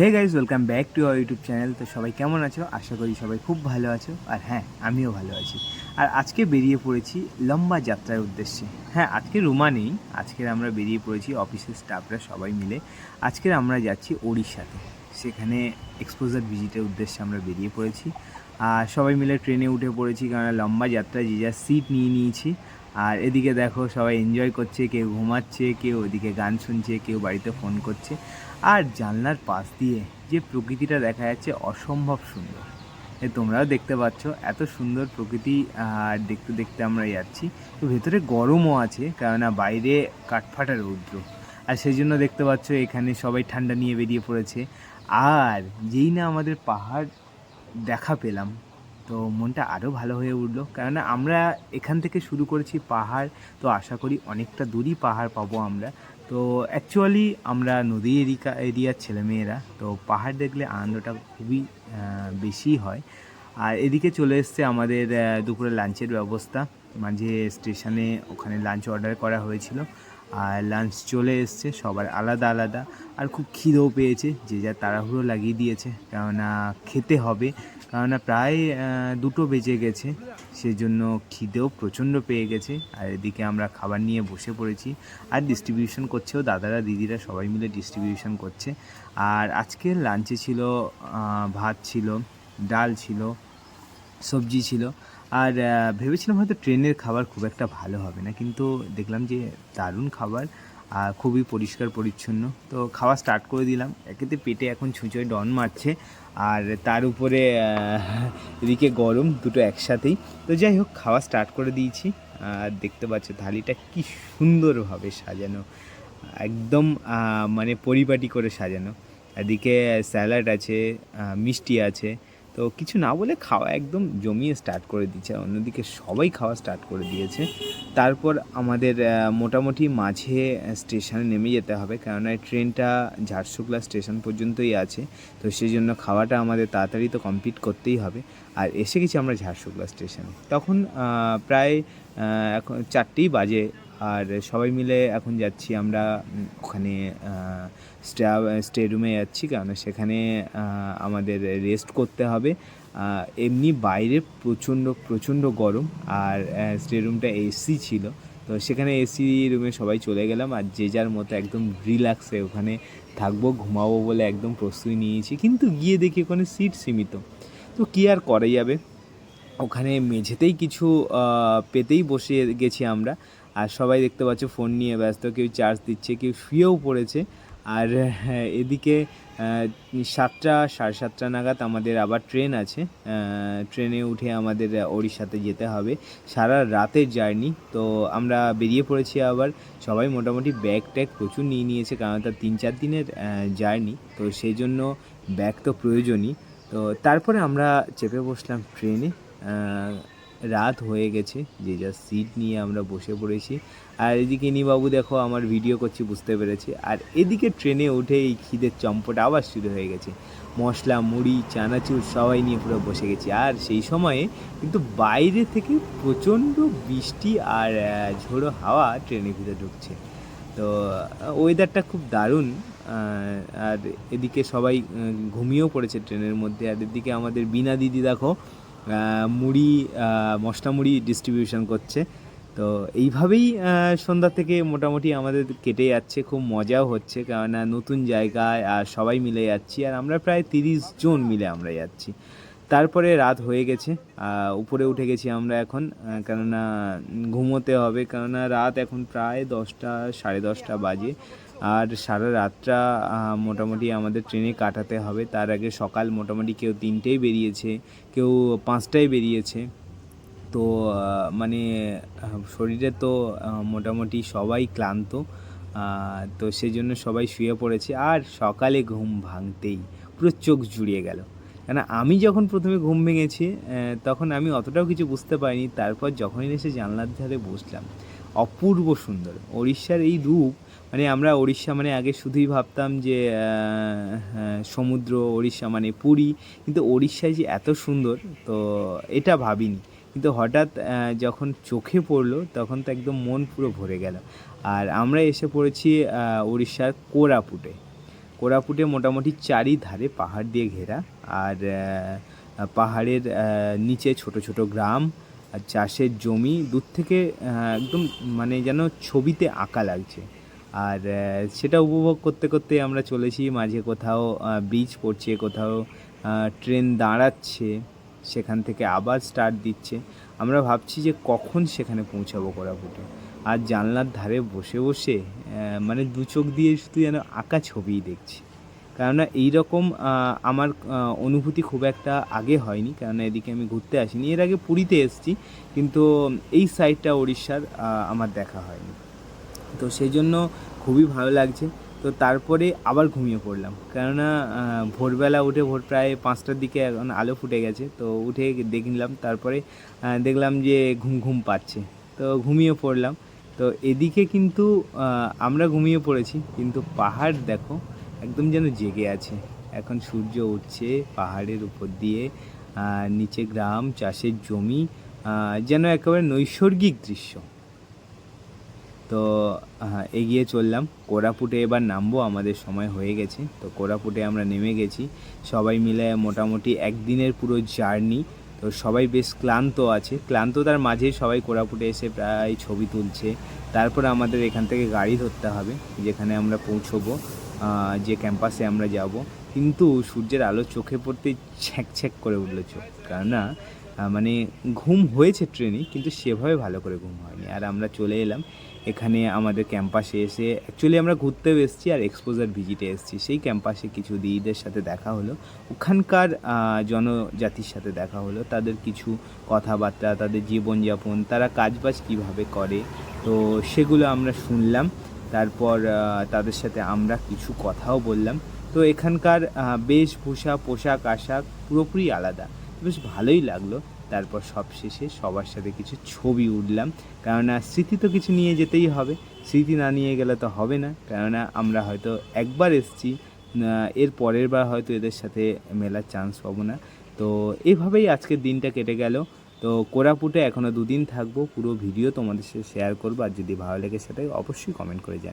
Hey guys welcome back to our YouTube channel তো সবাই কেমন আছো? আশা করি সবাই খুব ভালো আছো। আর হ্যাঁ আমিও ভালো আছি। আর আজকে বেরিয়ে পড়েছি লম্বা যাত্রার উদ্দেশ্যে। হ্যাঁ আজকে রুমা নেই। আজকের আমরা বেরিয়ে পড়েছি অফিসের স্টাফরা সবাই মিলে। আজকের আমরা যাচ্ছি ওড়িশাতে। সেখানে এক্সপোজার ভিজিটের উদ্দেশ্যে আমরা বেরিয়ে পড়েছি। আর সবাই মিলে ট্রেনে উঠে পড়েছি কারণ লম্বা যাত্রায় যে যার সিট নিয়ে নিয়েছি। আর এদিকে দেখো সবাই এনজয় করছে, কেউ ঘুমাচ্ছে, কেউ ওদিকে গান শুনছে, কেউ বাড়িতে ফোন করছে। আর জানলার পাশ দিয়ে যে প্রকৃতিটা দেখা যাচ্ছে অসম্ভব সুন্দর। এ তোমরাও দেখতে পাচ্ছ, এত সুন্দর প্রকৃতি, আর দেখতে দেখতে আমরা যাচ্ছি। তো ভেতরে গরমও আছে, কেননা বাইরে কাঠফাটা রৌদ্র। আর সেই জন্য দেখতে পাচ্ছ এখানে সবাই ঠান্ডা নিয়ে বেরিয়ে পড়েছে। আর যেই না আমাদের পাহাড় দেখা পেলাম তো মনটা আরও ভালো হয়ে উঠল। কেননা আমরা এখান থেকে শুরু করেছি পাহাড়, তো আশা করি অনেকটা দূরই পাহাড় পাবো আমরা। তো অ্যাকচুয়ালি আমরা নদী এরিকা, এরিয়ার ছেলেমেয়েরা, তো পাহাড় দেখলে আনন্দটা খুবই বেশি হয়। আর এদিকে চলে এসছে আমাদের দুপুরে লাঞ্চের ব্যবস্থা। মাঝে স্টেশনে ওখানে লাঞ্চ অর্ডার করা হয়েছিল। আর লাঞ্চ চলে এসছে, সবার আলাদা আলাদা। আর খুব খিদেও পেয়েছে, যে যা তাড়াহুড়ো লাগিয়ে দিয়েছে। কেননা খেতে হবে। কেননা প্রায় দুটো বেজে গেছে। সেজন্য খিদেও প্রচণ্ড পেয়ে গেছে। আর এদিকে আমরা খাবার নিয়ে বসে পড়েছি। আর ডিস্ট্রিবিউশন করছেও দাদারা, দিদিরা সবাই মিলে ডিস্ট্রিবিউশন করছে। আর আজকে লাঞ্চে ছিল ভাত ছিল, ডাল ছিল, সবজি ছিল। আর ভেবেছিলাম হয়তো ট্রেনের খাবার খুব একটা ভালো হবে না। কিন্তু দেখলাম যে দারুণ খাবার। আর খুবই পরিষ্কার, পরিচ্ছন্ন। তো খাওয়া স্টার্ট করে দিলাম। একেতে পেটে এখন ছুঁচোয় ডন মারছে। আর তার উপরে এদিকে গরম, দুটো একসাথেই। তো যাই হোক, খাওয়া স্টার্ট করে দিয়েছি। আর দেখতে পাচ্ছ, থালিটা কি সুন্দরভাবে সাজানো। একদম মানে পরিপাটি করে সাজানো। এদিকে স্যালাড আছে মিষ্টি আছে। তো কিছু না বলে খাওয়া একদম জমিয়ে স্টার্ট করে দিয়েছে। অন্যদিকে সবাই খাওয়া স্টার্ট করে দিয়েছে। তারপর আমাদের মোটামুটি মাঝে স্টেশনে নেমে যেতে হবে। কেননা ট্রেনটা ঝাড়শুগলা স্টেশন পর্যন্তই আছে। তো সেই জন্য খাওয়াটা আমাদের তাড়াতাড়ি তো কমপ্লিট করতেই হবে। আর এসে গেছি আমরা ঝাড়শুগলা স্টেশনে তখন প্রায় এখন চারটেই বাজে। আর সবাই মিলে এখন যাচ্ছি আমরা ওখানে স্টে রুমে যাচ্ছি কারণ সেখানে আমাদের রেস্ট করতে হবে। এমনি বাইরে প্রচণ্ড প্রচণ্ড গরম আর স্টে রুমটা এসি ছিল। তো সেখানে এসি রুমে সবাই চলে গেলাম আর যে যার মতো একদম রিল্যাক্সে ওখানে থাকব, ঘুমাবো বলে একদম প্রস্তুতি নিয়েছি। কিন্তু গিয়ে দেখি ওখানে সিট সীমিত। তো কী আর করা যাবে? ওখানে মেঝেতেই কিছু পেতেই বসে গেছি আমরা। আর সবাই দেখতে পাচ্ছ ফোন নিয়ে ব্যস্ত কেউ চার্জ দিচ্ছে কেউ শুয়েও পড়েছে। আর হ্যাঁ, এদিকে সাতটা সাড়ে সাতটা নাগাদ আমাদের আবার ট্রেন আছে। ট্রেনে উঠে আমাদের ওড়িশাতে যেতে হবে। সারা রাতের জার্নি তো আমরা বেরিয়ে পড়েছি আবার। সবাই মোটামুটি ব্যাগ ট্যাগ প্রচুর নিয়ে নিয়েছে কারণ তার তিন চার দিনের জার্নি তো সেই জন্য ব্যাগ তো প্রয়োজনই। তো তারপরে আমরা চেপে বসলাম ট্রেনে রাত হয়ে গেছে, যে যা সিট নিয়ে আমরা বসে পড়েছি। আর এদিকে বাবু দেখো, আমার ভিডিও করছি, বুঝতে পেরেছি। আর এদিকে ট্রেনে উঠে এই খিদের চম্পট আবার শুরু হয়ে গেছে। মশলা, মুড়ি, চানাচুর সবাই নিয়ে পুরো বসে গেছি। আর সেই সময়ে কিন্তু বাইরে থেকে প্রচণ্ড বৃষ্টি আর ঝোড়ো হাওয়া ট্রেনের ভিতরে ঢুকছে। তো ওয়েদারটা খুব দারুণ। আর এদিকে সবাই ঘুমিয়েও পড়েছে ট্রেনের মধ্যে। আর এদিকে আমাদের বিনা দিদি দেখো মুড়ি মশলা মুড়ি ডিস্ট্রিবিউশন করছে। তো এইভাবেই সন্ধ্যা থেকে মোটামুটি আমাদের কেটে যাচ্ছে, খুব মজাও হচ্ছে। কেননা নতুন জায়গায় আর সবাই মিলে যাচ্ছি। আর আমরা প্রায় তিরিশ জন মিলে আমরা যাচ্ছি। তারপরে রাত হয়ে গেছে উপরে উঠে গেছি আমরা এখন কেননা ঘুমোতে হবে, কেননা রাত এখন প্রায় দশটা, সাড়ে দশটা বাজে। আর সারা রাতটা মোটামুটি আমাদের ট্রেনে কাটাতে হবে। তার আগে সকাল মোটামুটি কেউ তিনটেই বেরিয়েছে, কেউ পাঁচটায় বেরিয়েছে। তো মানে শরীরে তো মোটামুটি সবাই ক্লান্ত তো সেই জন্য সবাই শুয়ে পড়েছে। আর সকালে ঘুম ভাঙতেই পুরো চোখ জুড়িয়ে গেল। কেন আমি যখন প্রথমে ঘুম ভেঙেছি তখন আমি অতটাও কিছু বুঝতে পারিনি। তারপর যখনই এসে জানলার ধারে বসলাম অপূর্ব সুন্দর। ওড়িশার এই রূপ মানে আমরা ওড়িশা মানে আগে শুধুই ভাবতাম যে হ্যাঁ, সমুদ্র ওড়িশা মানে পুরী। কিন্তু ওড়িশায় যে এত সুন্দর তো এটা ভাবিনি। কিন্তু হঠাৎ যখন চোখে পড়ল তখন তো একদম মন পুরো ভরে গেল। আর আমরা এসে পড়েছি উড়িষ্যার কোরাপুটে। কোরাপুটে মোটামুটি চারিধারে পাহাড় দিয়ে ঘেরা। আর পাহাড়ের নিচে ছোট ছোট গ্রাম, আর চাষের জমি, দূর থেকে একদম মানে যেন ছবিতে আঁকা লাগছে। আর সেটা উপভোগ করতে করতে আমরা চলেছি মাঝে কোথাও ব্রিজ পড়ছে কোথাও ট্রেন দাঁড়াচ্ছে, সেখান থেকে আবার স্টার্ট দিচ্ছে। আমরা ভাবছি যে কখন সেখানে পৌঁছাবো কোরাপুটে। আর জানলার ধারে বসে বসে মানে দু চোখ দিয়ে শুধু যেন আঁকা ছবিই দেখছি। কেননা এইরকম আমার অনুভূতি খুব একটা আগে হয়নি। কেননা এদিকে আমি ঘুরতে আসিনি। এর আগে পুরীতে এসেছি, কিন্তু এই সাইডটা উড়িষ্যার আমার দেখা হয়নি। তো সেই জন্য খুবই ভালো লাগছে। তো তারপরে আবার ঘুমিয়ে পড়লাম। কেননা ভোরবেলা উঠে ভোর প্রায় পাঁচটার দিকে এখন আলো ফুটে গেছে। তো উঠে দেখলাম, তারপরে দেখলাম যে ঘুম ঘুম পাচ্ছে। তো ঘুমিয়ে পড়লাম। তো এদিকে কিন্তু আমরা ঘুমিয়ে পড়েছি, কিন্তু পাহাড় দেখো, একদম যেন জেগে আছে। এখন সূর্য উঠছে পাহাড়ের উপর দিয়ে নিচে গ্রাম, চাষের জমি যেন একেবারে নৈসর্গিক দৃশ্য। তো এগিয়ে চললাম। কোরাপুটে এবার নামবো, আমাদের সময় হয়ে গেছে। তো কোরাপুটে আমরা নেমে গেছি। সবাই মিলে মোটামুটি একদিনের পুরো জার্নি তো সবাই বেশ ক্লান্ত আছে। ক্লান্ততার মাঝে সবাই কোরাপুটে এসে প্রায় ছবি তুলছে। তারপর আমাদের এখান থেকে গাড়ি ধরতে হবে, যেখানে আমরা পৌঁছবো যে ক্যাম্পাসে আমরা যাব। কিন্তু সূর্যের আলো চোখে পড়তে ছ্যাঁক ছ্যাঁক করে উঠল চোখ, কেননা মানে ঘুম হয়েছে ট্রেনে, কিন্তু সেভাবে ভালো করে ঘুম হয়নি। আর আমরা চলে এলাম, এখানে আমাদের ক্যাম্পাসে এসে অ্যাকচুয়ালি আমরা ঘুরতেও এসেছি আর এক্সপোজার ভিজিটে এসেছি। সেই ক্যাম্পাসে কিছু দিদিদের সাথে দেখা হলো, ওখানকার জনজাতির সাথে দেখা হলো, তাদের কিছু কথাবার্তা, তাদের জীবনযাপন, তারা কাজবাজ কীভাবে করে, তো সেগুলো আমরা শুনলাম। তারপর তাদের সাথে আমরা কিছু কথাও বললাম। তো এখানকার বেশভূষা পোশাক আশাক পুরোপুরি আলাদা। বেশ ভালোই লাগল। তারপর সব শেষে সবার সাথে কিছু ছবি উঠলাম। কেননা স্মৃতি তো কিছু নিয়ে যেতেই হবে। স্মৃতি না নিয়ে গেলে তো হবে না। কেননা আমরা হয়তো একবার এসছি এর পরের বার হয়তো এদের সাথে মেলার চান্স পাবো না। তো এভাবেই আজকের দিনটা কেটে গেল। তো কোরাপুটে এখনও দুদিন থাকব। পুরো ভিডিও তোমাদের সাথে শেয়ার করব। আর যদি ভালো লেগে সেটাই অবশ্যই কমেন্ট করে জানাবে